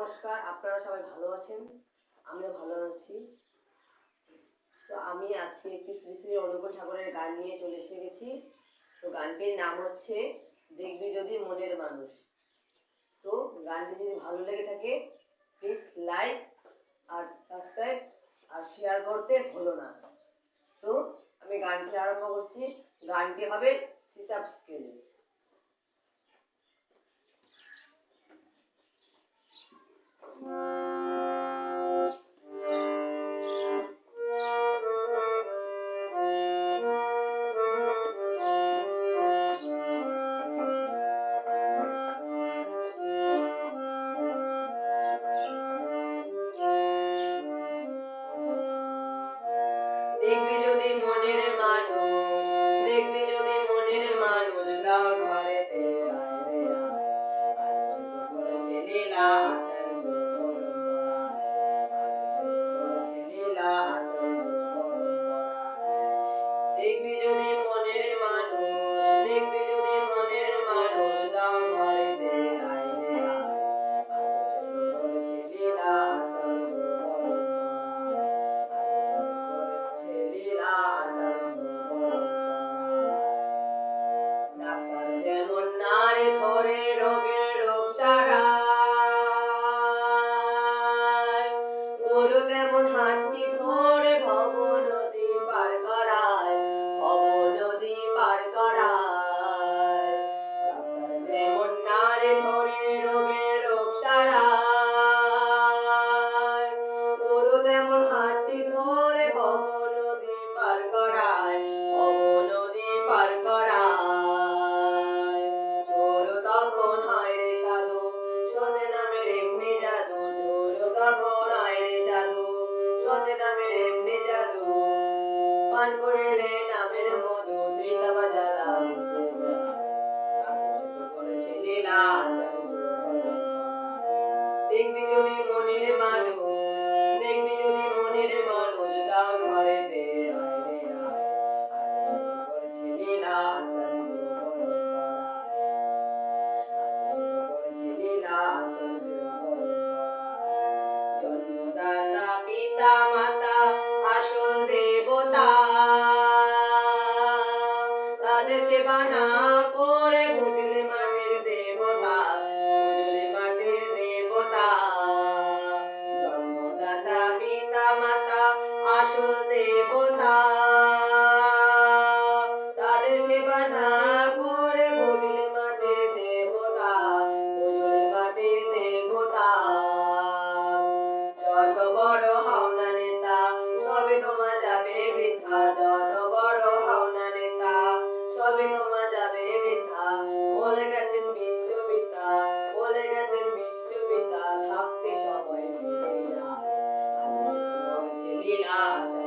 নমস্কার, আপনারা সবাই ভালো আছেন? আমিও ভালো আছি। তো আমি আজকে একটি শ্রী শ্রী অনুকূল ঠাকুরের গান নিয়ে চলে এসে গেছি তো গানটির নাম হচ্ছে দেখবি যদি মনের মানুষ তো গানটি যদি ভালো লেগে থাকে প্লিজ লাইক আর সাবস্ক্রাইব আর শেয়ার করতে ভুলো না। তো আমি গানটি আরম্ভ করছি। গানটি হবে সিসাব স্কেলে। যদি মনের মানুষ দেখবি নামের এমনি জাদু। পান করিলে নামের মধু দিতা বাজা তাদের সেবা না করে বুঝলে মাটির দেবতা, বুঝলে মাটির দেবতা। জন্মদাতা, পিতা, মাতা, আসল দেবতা। যত বড় হাওনা নেতা, সবে তোমার যাবে বৃথা। 啊